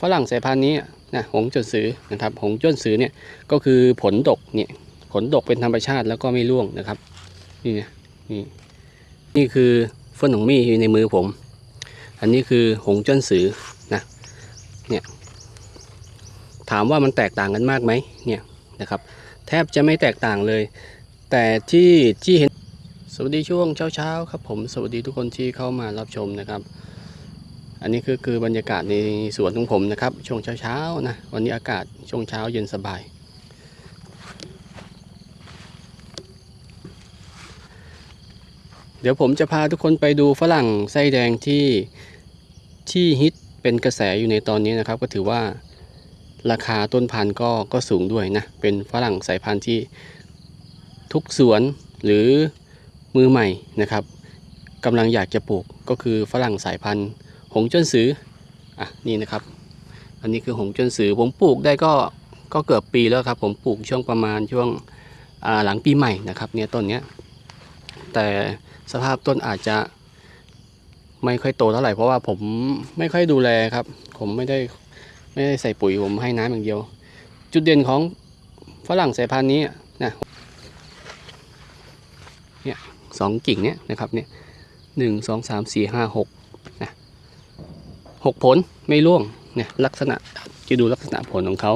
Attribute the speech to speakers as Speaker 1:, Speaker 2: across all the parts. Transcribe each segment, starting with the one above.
Speaker 1: ฝรั่งสายพันธุ์นี้นะหงจนสือนะครับหงจนสือเนี่ยก็คือผลดกเนี่ยผลดกเป็นธรรมชาติแล้วก็ไม่ร่วงนะครับนี่ไงนี่นี่คือเฟิร์นหงมี่อยู่ในมือผม อันนี้คือหงจนสือนะเนี่ยถามว่ามันแตกต่างกันมากไหมเนี่ยนะครับ แทบจะไม่แตกต่างเลย แต่ที่ที่เห็นสวัสดีช่วงเช้าๆครับผมสวัสดีทุกคนที่เข้ามารับชมนะครับ อันนี้คือคือบรรยากาศในสวนของผมนะครับ ช่วงเช้าๆนะ วันนี้อากาศช่วงเช้าเย็นสบาย เดี๋ยวผมจะพาทุกคนไปดูฝรั่งไส้แดงที่ที่ฮิตเป็นกระแสอยู่ในตอนนี้นะครับ ก็ถือว่าราคาต้นพันธุ์ก็ก็สูงด้วยนะ เป็นฝรั่งสายพันธุ์ที่ทุกสวนหรือมือใหม่นะครับกำลังอยากจะปลูกก็คือฝรั่งสายพันธุ์ หงจนสืออะนี่นะครับ อันนี้คือหงจนสือผมปลูกได้ก็ก็เกือบปีแล้วครับ ผมปลูกช่วงประมาณช่วงหลังปีใหม่นะครับเนี่ยต้นเนี้ยแต่สภาพต้นอาจจะไม่ค่อยโตเท่าไหร่เพราะว่าผมไม่ค่อยดูแลครับ ผมไม่ได้ไม่ได้ใส่ปุ๋ยผมให้น้ำอย่างเดียว จุดเด่นของฝรั่งสายพันธุ์นี้นะเนี่ยสองกิ่งเนี่ยนะครับเนี่ยหนึ่งสองสามสี่ห้าหกนะ หกผลไม่ร่วงเนี่ยลักษณะจะดูลักษณะผลของเขา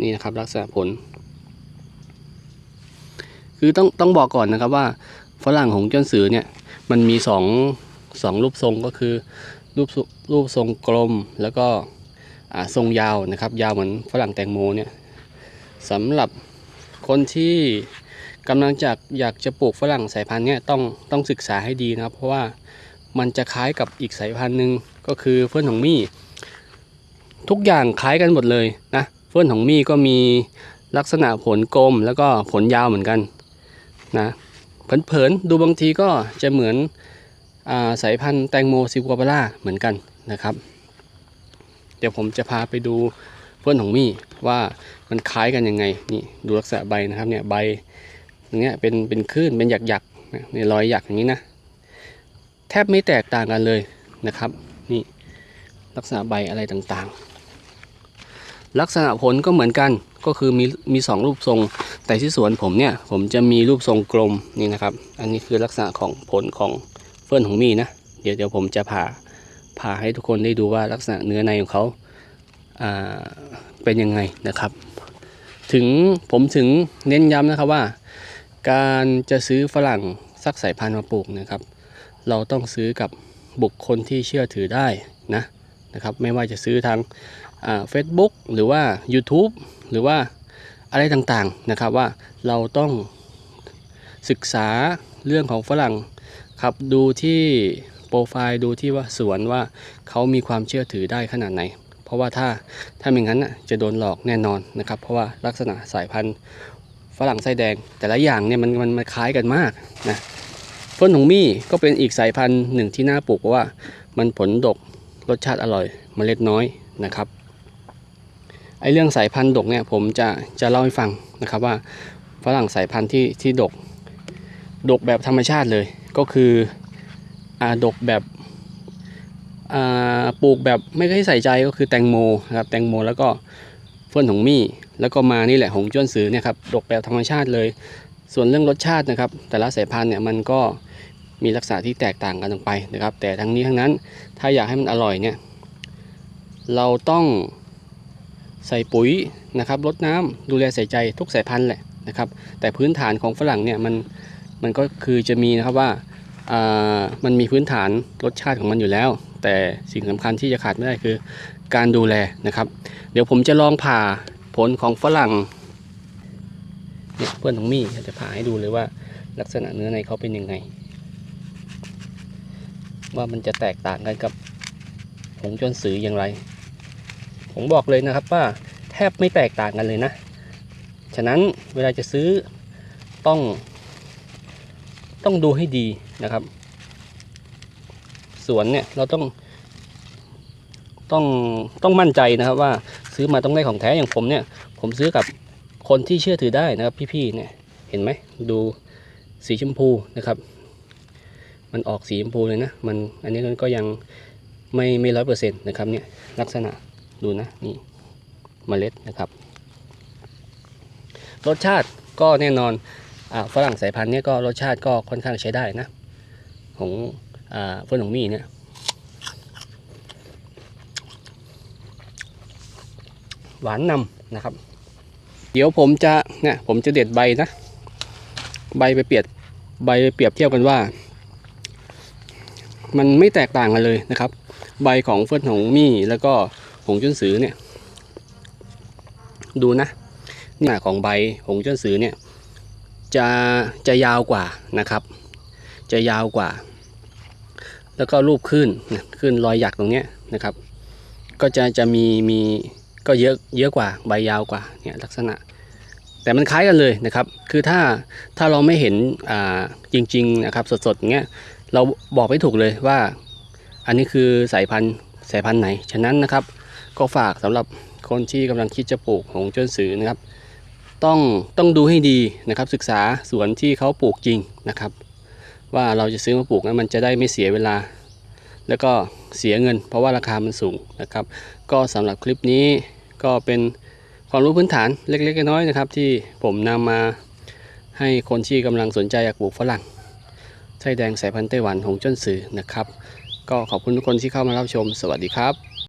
Speaker 1: นี่นะครับลักษณะผล คือต้องต้องบอกก่อนนะครับว่าฝรั่งของจ้นสือเนี่ยมันมีสองสองรูปทรงก็คือรูปรูปทรงกลมแล้วก็ทรงยาวนะครับ ยาวเหมือนฝรั่งแตงโมเนี่ยสำหรับคนที่กำลังจะอยากจะปลูกฝรั่งสายพันธุ์เนี่ยต้องต้องศึกษาให้ดีนะครับ เพราะว่า มันจะคล้ายกับอีกสายพันธุ์หนึ่งก็คือเฟิร์นของมี่ ทุกอย่างคล้ายกันหมดเลยนะเฟิร์นของมี่ก็มีลักษณะผลกลมแล้วก็ผลยาวเหมือนกันนะเผินๆดูบางทีก็จะเหมือนอาสายพันธุ์แตงโมซิกัวบาร่าเหมือนกันนะครับ เดี๋ยวผมจะพาไปดูเฟิร์นของมี่ว่ามันคล้ายกันยังไงนี่ดูลักษณะใบนะครับเนี่ยใบอย่างเงี้ยเป็นเป็นคลื่นเป็นหยักๆนะเนี่ยรอยหยักอย่างนี้นะ ทบไม่แตกต่างกันเลยนะครับ นี่ลักษณะใบอะไรต่างๆ ลักษณะผลก็เหมือนกันก็คือมีมีสองรูปทรง แต่ที่สวนผมเนี่ย ผมจะมีรูปทรงกลมนี่นะครับ อันนี้คือลักษณะของผลของเฟิร์นของมีนะ เดี๋ยวเดี๋ยวผมจะผ่าผ่าให้ทุกคนได้ดูว่าลักษณะเนื้อในของเขาอ่าเป็นยังไงนะครับ ถึงผมถึงเน้นย้ำนะครับว่า การจะซื้อฝรั่งสักสายพันธุ์มาปลูกนะครับ เราต้องซื้อกับบุคคลที่เชื่อถือได้นะนะครับไม่ว่าจะซื้อทางเฟซบุ๊กหรือว่า YouTube หรือว่าอะไรต่างๆนะครับว่าเราต้องศึกษาเรื่องของฝรั่งครับดูที่โปรไฟล์ดูที่ว่าสวนว่าเขามีความเชื่อถือได้ขนาดไหน เพราะว่าถ้าถ้าไม่งั้นน่ะจะโดนหลอกแน่นอนนะครับ เพราะว่าลักษณะสายพันธุ์ฝรั่งไส้แดง แต่ละอย่างเนี่ยมันมันคล้ายกันมากนะ ต้นหงมี่ก็เป็นอีกสายพันธุ์หนึ่งที่น่าปลูกเพราะว่า มันผลดกรสชาติอร่อยเมล็ดน้อยนะครับไอเรื่องสายพันธุ์ดกเนี่ยผมจะจะเล่าให้ฟังนะครับว่าฝรั่งสายพันธุ์ที่ที่ดก ดกแบบธรรมชาติเลย ก็คืออ่าดกแบบอ่าปลูกแบบไม่ได้ใส่ใจก็คือแตงโมนะครับแตงโมแล้วก็เฟื่อนหงมี่แล้วก็มานี่แหละหงจ้วนสือเนี่ยครับดกแบบธรรมชาติเลย ส่วนเรื่องรสชาตินะครับ แต่ละสายพันธุ์เนี่ยมันก็มีลักษณะที่แตกต่างกันออกไปนะครับ แต่ทั้งนี้ทั้งนั้นถ้าอยากให้มันอร่อยเนี่ยเราต้องใส่ปุ๋ยนะครับรดน้ำดูแลใส่ใจทุกสายพันธุ์แหละนะครับ แต่พื้นฐานของฝรั่งเนี่ยมันมันก็คือจะมีนะครับว่าอ่ามันมีพื้นฐานรสชาติของมันอยู่แล้ว แต่สิ่งสำคัญที่จะขาดไม่ได้คือการดูแลนะครับ เดี๋ยวผมจะลองผ่าผลของฝรั่ง เนี่ยเพื่อนของมี่จะผ่าให้ดูเลยว่า ลักษณะเนื้อในเขาเป็นยังไง ว่ามันจะแตกต่างกันกับผงจนสืออย่างไร ผมบอกเลยนะครับว่าแทบไม่แตกต่างกันเลยนะ ฉะนั้นเวลาจะซื้อต้องต้องดูให้ดีนะครับ สวนเนี่ยเราต้องต้องต้องมั่นใจนะครับว่าซื้อมาต้องได้ของแท้อย่างผมเนี่ย ผมซื้อกับ คนที่เชื่อถือได้นะครับ พี่ๆเนี่ยเห็นไหมดูสีชมพูนะครับ มันออกสีชมพูเลยนะมันอันนี้มันก็ยังไม่ไม่ร้อยเปอร์เซ็นต์นะครับเนี่ยลักษณะดูนะนี่เมล็ดนะครับ รสชาติก็แน่นอนอฝรั่งสายพันธุ์เนี่ยก็รสชาติก็ค่อนข้างใช้ได้นะ ของอเฟิร์นของมี่เนี่ยหวานนำนะครับ เดี๋ยวผมจะเนี่ยผมจะเด็ดใบนะ ใบไปเปรียบใบไปเปรียบเทียบกันว่า มันไม่แตกต่างกันเลยนะครับ ใบของเฟิร์นหงมี่แล้วก็หงจุนสือเนี่ย ดูนะหน้าของใบหงจุนสือเนี่ยจะจะยาวกว่านะครับ จะยาวกว่า แล้วก็รูปขึ้นขึ้นรอยหยักตรงเนี้ยนะครับ ก็จะจะมีมี ก็เยอะเยอะกว่าใบยาวกว่าเนี่ยลักษณะ แต่มันคล้ายกันเลยนะครับ คือถ้าถ้าเราไม่เห็นอ่าจริงๆนะครับสดๆอย่างเงี้ยเราบอกไม่ถูกเลยว่า อันนี้คือสายพันธุ์สายพันธุ์ไหน ฉะนั้นนะครับ ก็ฝากสำหรับคนที่กำลังคิดจะปลูกหงเจิ้นสือนะครับ ต้องต้องดูให้ดีนะครับ ศึกษาสวนที่เขาปลูกจริงนะครับ ว่าเราจะซื้อมาปลูกนั้นมันจะได้ไม่เสียเวลา แล้วก็เสียเงิน เพราะว่าราคามันสูงนะครับ ก็สำหรับคลิปนี้ก็เป็นความรู้พื้นฐานเล็กๆน้อยๆนะครับ ที่ผมนำมาให้คนที่กำลังสนใจอยากปลูกฝรั่งไส้แดงสายพันธุ์ไต้หวันหงจ้นสือนะครับ ก็ขอบคุณทุกคนที่เข้ามารับชม สวัสดีครับ